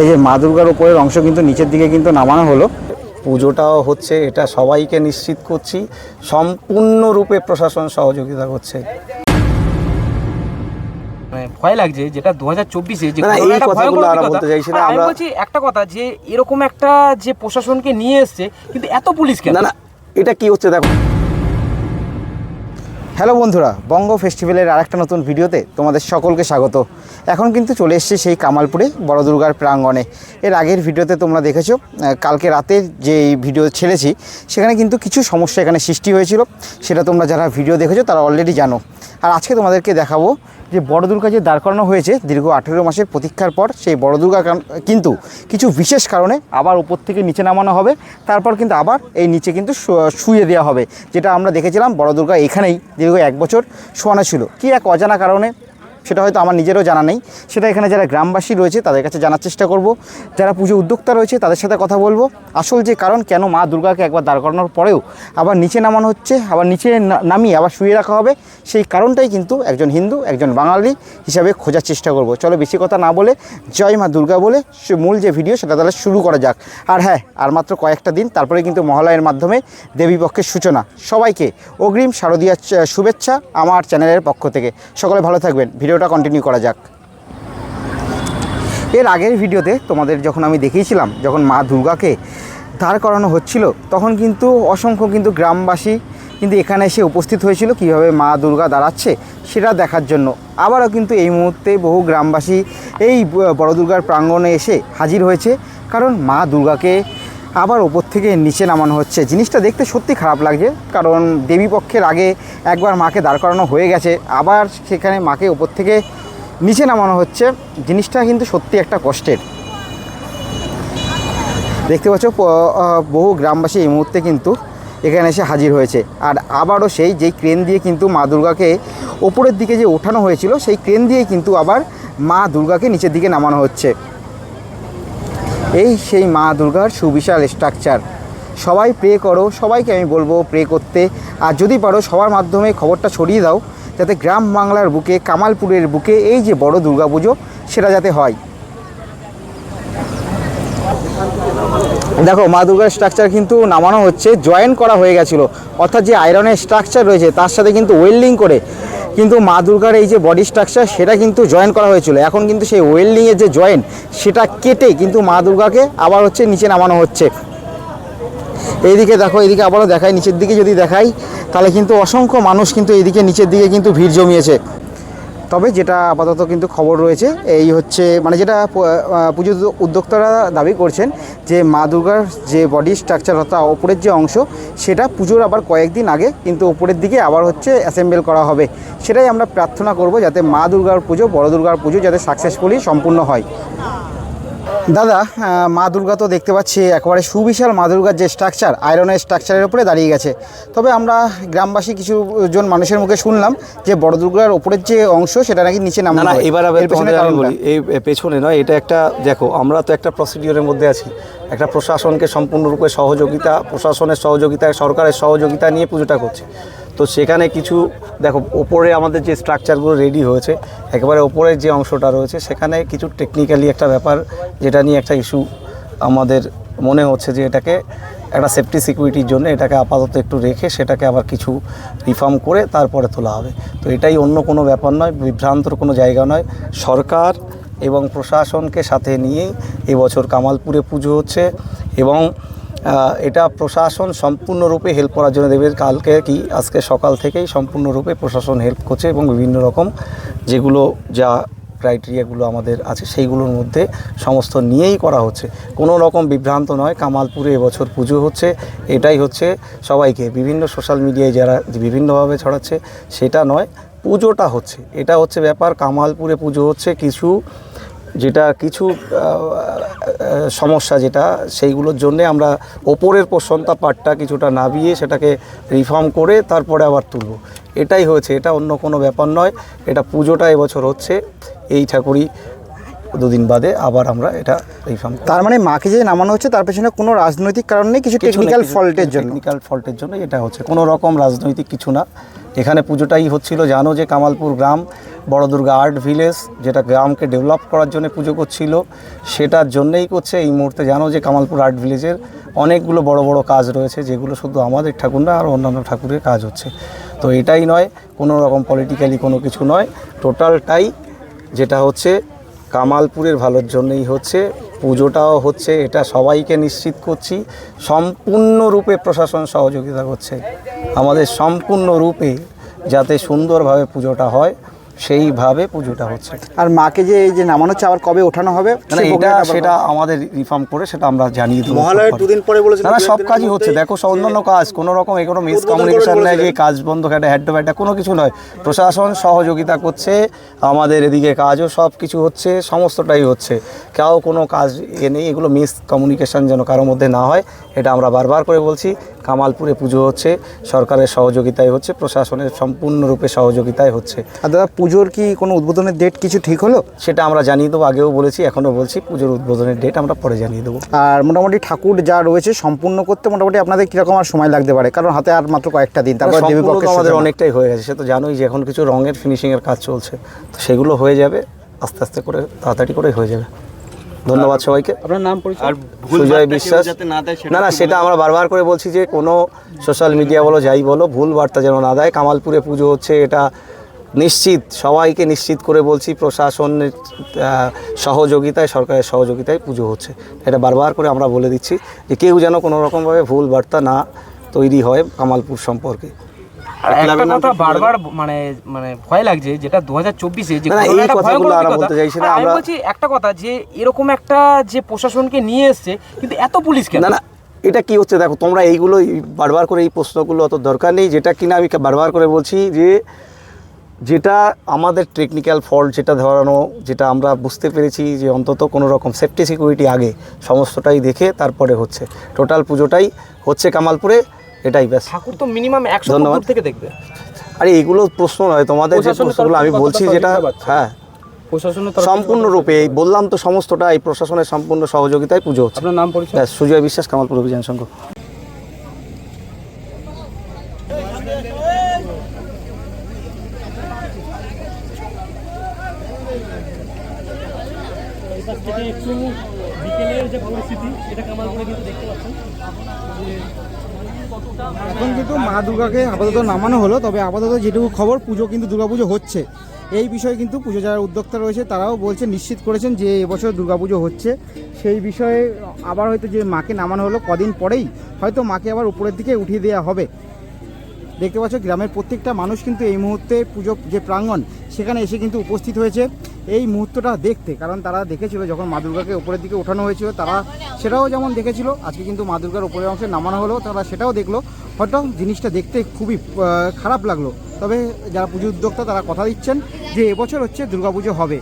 এই যে মা দুর্গার উপরের অংশ কিন্তু নিচের দিকে কিন্তু নামানো হলো। পুজোটাও হচ্ছে এটা সবাইকে নিশ্চিত করছি সম্পূর্ণরূপে প্রশাসন সহযোগিতা করছে। মানে ভয় লাগছে যেটা দু হাজার চব্বিশে যে এই কথাগুলো ভয়ঙ্কর আমরা বলতে চাইছি না, আমরা- বলছি একটা কথা যে এরকম একটা যে প্রশাসনকে নিয়ে এসছে কিন্তু এত পুলিশ কেন? না না এটা কি হচ্ছে দেখো হ্যালো বন্ধুরা, বঙ্গ ফেস্টিভ্যালের আরেকটা নতুন ভিডিওতে তোমাদের সকলকে স্বাগত। এখন কিন্তু চলে এসছে সেই কামালপুরে বড় দুর্গার প্রাঙ্গণে। এর আগের ভিডিওতে তোমরা দেখেছ কালকে রাতে যে ভিডিও ছেড়েছি, সেখানে কিন্তু কিছু সমস্যা এখানে সৃষ্টি হয়েছিল। সেটা তোমরা যারা ভিডিও দেখেছ, তারা অলরেডি জানো। আর আজকে তোমাদেরকে দেখাবো যে বড় দুর্গা যে দাঁড় করানো হয়েছে দীর্ঘ আঠেরো মাসের প্রতীক্ষার পর সেই বড় দুর্গা কিন্তু কিছু বিশেষ কারণে আবার উপর থেকে নিচে নামানো হবে। তারপর কিন্তু আবার এই নিচে কিন্তু শুয়ে দেওয়া হবে। যেটা আমরা দেখেছিলাম বড় দুর্গা এখানেই দীর্ঘ এক বছর শোয়ানো ছিল। কি এক অজানা কারণে সেটা হয়তো আমার নিজেরও জানা নেই। সেটা এখানে যারা গ্রামবাসী রয়েছে, তাদের কাছে জানার চেষ্টা করব। যারা পুজো উদ্যোক্তা রয়েছে, তাদের সাথে কথা বলব। আসল যে কারণ, কেন মা দুর্গাকে একবার দাঁড় করানোর পরেও আবার নিচে নামানো হচ্ছে, আবার নিচে নামিয়ে আবার শুয়ে রাখা হবে, সেই কারণটাই কিন্তু একজন হিন্দু, একজন বাঙালি হিসাবে খোঁজার চেষ্টা করব। চলো বেশি কথা না বলে জয় মা দুর্গা বলে সে মূল যে ভিডিও, সেটা তাহলে শুরু করা যাক। আর হ্যাঁ আর মাত্র কয়েকটা দিন, তারপরে কিন্তু মহালয়ের মাধ্যমে দেবী পক্ষের সূচনা। সবাইকে অগ্রিম শারদীয়ার শুভেচ্ছা আমার চ্যানেলের পক্ষ থেকে। সকলে ভালো থাকবেন। ভিডিওটা কন্টিনিউ করা যাক। এর আগের ভিডিওতে তোমাদের যখন আমি দেখিয়েছিলাম, যখন মা দুর্গাকে দাঁড় করানো হচ্ছিল, তখন কিন্তু অসংখ্য কিন্তু গ্রামবাসী কিন্তু এখানে এসে উপস্থিত হয়েছিল, কীভাবে মা দুর্গা দাঁড়াচ্ছে সেটা দেখার জন্য। আবারও কিন্তু এই মুহূর্তে বহু গ্রামবাসী এই বড় দুর্গার প্রাঙ্গণে এসে হাজির হয়েছে, কারণ মা দুর্গাকে আবার ওপর থেকে নিচে নামানো হচ্ছে। জিনিসটা দেখতে সত্যি খারাপ লাগছে, কারণ দেবী পক্ষের আগে একবার মাকে দাঁড় করানো হয়ে গেছে, আবার সেখানে মাকে ওপর থেকে নিচে নামানো হচ্ছে। জিনিসটা কিন্তু সত্যি একটা কষ্টের। দেখতে পাচ্ছ বহু গ্রামবাসী এই মুহূর্তে কিন্তু এখানে এসে হাজির হয়েছে। আর আবারও সেই, যেই ক্রেন দিয়ে কিন্তু মা দুর্গাকে ওপরের দিকে যে ওঠানো হয়েছিল, সেই ক্রেন দিয়েই কিন্তু আবার মা দুর্গাকে নিচের দিকে নামানো হচ্ছে। এই সেই মা দুর্গার সুবিশাল স্ট্রাকচার সবাই প্রে করো, সবাইকে আমি বলব প্রে করতে। আর যদি পারো, সবার মাধ্যমে খবরটা ছড়িয়ে দাও, যাতে গ্রাম বাংলার বুকে, কামালপুরের বুকে এই যে বড় দুর্গাপুজো, সেটা যাতে হয়। দেখো, মা দুর্গার স্ট্রাকচার কিন্তু নামানো হচ্ছে জয়েন করা হয়ে গেছিল। অর্থাৎ যে আয়রনের স্ট্রাকচার রয়েছে, তার সাথে কিন্তু ওয়েল্ডিং করে কিন্তু মা দুর্গার এই যে বডি স্ট্রাকচার সেটা কিন্তু জয়েন করা হয়েছিল। এখন কিন্তু সেই ওয়েল্ডিংয়ের যে জয়েন্ট সেটা কেটে কিন্তু মা দুর্গাকে আবার হচ্ছে নিচে নামানো হচ্ছে। এইদিকে দেখো, এইদিকে আবারও দেখায় নিচের দিকে যদি দেখাই, তাহলে কিন্তু অসংখ্য মানুষ কিন্তু এইদিকে নিচের দিকে কিন্তু ভিড় জমিয়েছে। তবে যেটা আপাতত কিন্তু খবর রয়েছে, এই হচ্ছে মানে যেটা পুজো উদ্যোক্তারা দাবি করছেন যে মা দুর্গার যে বডি স্ট্রাকচার অর্থাৎ ওপরের যে অংশ, সেটা পুজোর আবার কয়েকদিন আগে কিন্তু ওপরের দিকে আবার হচ্ছে অ্যাসেম্বল করা হবে। সেটাই আমরা প্রার্থনা করব যাতে মা দুর্গার পুজো, বড় দুর্গার পুজো যাতে সাকসেসফুলি সম্পূর্ণ হয়। দাদা মা দুর্গা তো দেখতে পাচ্ছি একেবারে সুবিশাল মা দুর্গার যে স্ট্রাকচার আয়রনের স্ট্রাকচারের উপরে দাঁড়িয়ে গেছে। তবে আমরা গ্রামবাসী কিছু জন মানুষের মুখে শুনলাম যে বড় দুর্গার ওপরের যে অংশ সেটা নাকি নিচে নাম না এবার আমি বলি এই পেছনে নয় এটা একটা দেখো আমরা তো একটা প্রসিডিওরের মধ্যে আছি। একটা প্রশাসনকে সম্পূর্ণরূপে সহযোগিতা প্রশাসনের সহযোগিতা সরকারের সহযোগিতা নিয়ে পুজোটা করছে। তো সেখানে কিছু, দেখো, ওপরে আমাদের যে স্ট্রাকচারগুলো রেডি হয়েছে, একেবারে ওপরের যে অংশটা রয়েছে, সেখানে কিছু টেকনিক্যালি একটা ব্যাপার যেটা নিয়ে একটা ইস্যু আমাদের মনে হচ্ছে যে এটাকে একটা সেফটি সিকিউরিটির জন্য এটাকে আপাতত একটু রেখে সেটাকে আবার কিছু রিফর্ম করে তারপরে তোলা হবে। তো এটাই অন্য কোনো ব্যাপার নয়, বিভ্রান্তর কোনো জায়গা নয়। সরকার এবং প্রশাসনকে সাথে নিয়েই এবছর কামালপুরে পুজো হচ্ছে এবং এটা প্রশাসন সম্পূর্ণরূপে হেল্প করার জন্য দেবে। কালকে কি? আজকে সকাল থেকেই সম্পূর্ণরূপে প্রশাসন হেল্প করছে এবং বিভিন্ন রকম যেগুলো যা ক্রাইটেরিয়াগুলো আমাদের আছে, সেইগুলোর মধ্যে সমস্ত নিয়েই করা হচ্ছে। কোনো রকম বিভ্রান্ত নয়, কামালপুরে এবছর পুজো হচ্ছে, এটাই হচ্ছে সবাইকে। বিভিন্ন সোশ্যাল মিডিয়ায় যারা বিভিন্নভাবে ছড়াচ্ছে, সেটা নয়, পুজোটা হচ্ছে। এটা হচ্ছে ব্যাপার, কামালপুরে পুজো হচ্ছে, কিছু যেটা কিছু সমস্যা যেটা সেইগুলোর জন্য আমরা ওপরের পোষণতা পাটটা কিছুটা নাবিয়ে সেটাকে রিফর্ম করে তারপরে আবার তুলব। এটাই হয়েছে এটা অন্য কোনো ব্যাপার নয় এটা পুজোটা এবছর হচ্ছে এই ঠাকুরই দুদিন বাদে আবার আমরা এটা রিফর্ম তার মানে মাকে যে নামানো হচ্ছে তার পেছনে কোনো রাজনৈতিক কারণ নেই কিছু টেকনিক্যাল ফল্টের জন্য? টেকনিক্যাল ফল্টের জন্য এটা হচ্ছে কোনো রকম রাজনৈতিক কিছু না। এখানে পুজোটাই হচ্ছিল জানো যে কামালপুর গ্রাম বড় দুর্গা আর্ট ভিলেজ, যেটা গ্রামকে ডেভেলপ করার জন্য পুজো করছিল, সেটার জন্যেই করছে। এই মুহূর্তে জানো যে কামালপুর আর্ট ভিলেজের অনেকগুলো বড় বড় কাজ রয়েছে, যেগুলো শুধু আমাদের ঠাকুর না আর অন্যান্য ঠাকুরের কাজ হচ্ছে। তো এটাই নয়, কোনো রকম পলিটিক্যালি কোনো কিছু নয়। টোটালটাই যেটা হচ্ছে কামালপুরের ভালোর জন্যই হচ্ছে, পুজোটাও হচ্ছে, এটা সবাইকে নিশ্চিত করছি। সম্পূর্ণরূপে প্রশাসন সহযোগিতা করছে। আমাদের সম্পূর্ণরূপে যাতে সুন্দরভাবে পুজোটা হয় সেইভাবে পুজোটা হচ্ছে। আর মাকে যে এই যে নামানো হচ্ছে আবার কবে ওঠানো হবে মানে এটা সেটা আমাদের রিফর্ম করে সেটা আমরা জানিয়ে দেবো। মহালয়ের সব দুদিন পরে বলেছেন না সব কাজই হচ্ছে। দেখো সব অন্যান্য কাজ কোনো রকম এগুলো মিস উদ্বোধন কমিউনিকেশন করবেন নেই যে কাজ বন্ধ একটা হ্যাড একটা কোনো কিছু নয়। প্রশাসন সহযোগিতা করছে আমাদের এদিকে কাজও সব কিছু হচ্ছে সমস্তটাই হচ্ছে। কেউ কোনো কাজ এ নেই এগুলো মিস কমিউনিকেশন যেন কারোর মধ্যে না হয় এটা আমরা বারবার করে বলছি। কামালপুরে পুজো হচ্ছে সরকারের সহযোগিতায় হচ্ছে প্রশাসনের সম্পূর্ণরূপে সহযোগিতায় হচ্ছে। আর দাদা পুজোর কি কোনো উদ্বোধনের ডেট কিছু ঠিক হলো? সেটা আমরা জানিয়ে দেবো আগেও বলেছি এখনও বলছি পুজোর উদ্বোধনের ডেট আমরা পরে জানিয়ে দেবো। আর মোটামুটি ঠাকুর যা রয়েছে সম্পূর্ণ করতে মোটামুটি আপনাদের কীরকম আর সময় লাগতে পারে? কারণ হাতে আর মাত্র কয়েকটা দিন তারপর দেবী সম্পূর্ণ তো পক্ষের আমাদের অনেকটাই হয়ে গেছে সে তো জানোই যে এখন কিছু রঙের ফিনিশিংয়ের কাজ চলছে। তো সেগুলো হয়ে যাবে আস্তে আস্তে করে তাড়াতাড়ি করে হয়ে যাবে। ধন্যবাদ সবাইকে। আপনার নাম পরিচয়? আর সুজয় বিশ্বাস। না না না সেটা আমরা বারবার করে বলছি যে কোনো সোশ্যাল মিডিয়া বলো যাই বলো ভুল বার্তা যেন না দেয়। কামালপুরে পুজো হচ্ছে এটা নিশ্চিত সবাইকে নিশ্চিত করে বলছি প্রশাসনের সহযোগিতায় সরকারের সহযোগিতায় পুজো হচ্ছে। এটা বারবার করে আমরা বলে দিচ্ছি যে কেউ যেন কোনো রকমভাবে ভুল বার্তা না তৈরি হয় কামালপুর সম্পর্কে। একটা কথা বারবার মানে মানে ভয় লাগছে যেটা দু হাজার চব্বিশে যে না, না, এই কথাগুলো আমরা বলতে চাইছি না, আমরা- বলছি একটা কথা যে এরকম একটা যে প্রশাসনকে নিয়ে এসছে কিন্তু এত পুলিশ কেন? না না এটা কি হচ্ছে? দেখো তোমরা এইগুলো বারবার করে এই প্রশ্নগুলো অত দরকার নেই যেটা কিনা আমি বারবার করে বলছি যে যেটা আমাদের টেকনিক্যাল ফল্ট যেটা ধরানো যেটা আমরা বুঝতে পেরেছি যে অন্তত কোনো রকম সেফটি সিকিউরিটি আগে সমস্তটাই দেখে তারপরে হচ্ছে। টোটাল পুজোটাই হচ্ছে কামালপুরে এটাই ব্যাস। ঠাকুর তো মিনিমাম একশো ধন্যবাদ। থেকে দেখবে। আরে এইগুলো প্রশ্ন নয় তোমাদের যে প্রশ্নগুলো আমি বলছি যেটা হ্যাঁ। সম্পূর্ণরূপে এই বললাম তো সমস্তটা এই প্রশাসনের সম্পূর্ণ সহযোগিতায় পুজো হচ্ছে। আপনার নাম পরিচয়? সুজয় বিশ্বাস কামালপুর অভিযান সংঘ। একটু বিকেলের যে পরিস্থিতি এটা কিন্তু দেখতে পাচ্ছেন। এখন কিন্তু মা দুর্গাকে আপাতত নামানো হলো, তবে আপাতত যেটুকু খবর, পুজো কিন্তু দুর্গাপুজো হচ্ছে। এই বিষয়ে কিন্তু পুজো যারা উদ্যোক্তা রয়েছে, তারাও বলছে, নিশ্চিত করেছেন যে এবছর দুর্গাপুজো হচ্ছে। সেই বিষয়ে আবার হয়তো যে মাকে নামানো হলো কদিন পরেই, হয়তো মাকে আবার উপরের দিকে উঠিয়ে দেওয়া হবে। দেখতে পাচ্ছ, গ্রামের প্রত্যেকটা মানুষ কিন্তু এই মুহূর্তে পুজো যে প্রাঙ্গণ, সেখানে এসে কিন্তু উপস্থিত হয়েছে। এই মুহূর্তটা দেখতে, কারণ তারা দেখেছিল যখন মা দুর্গাকে উপরের দিকে ওঠানো হয়েছিল, তারা সেটাও যেমন দেখেছিল, আজকে কিন্তু মা দুর্গার উপরের অংশে নামানো হলো, তারা সেটাও দেখল। হয়তো জিনিসটা দেখতে খুবই খারাপ লাগল। তবে যারা পুজো উদ্যোক্তা, তারা কথা দিচ্ছেন যে এবছর হচ্ছে দুর্গাপুজো হবে।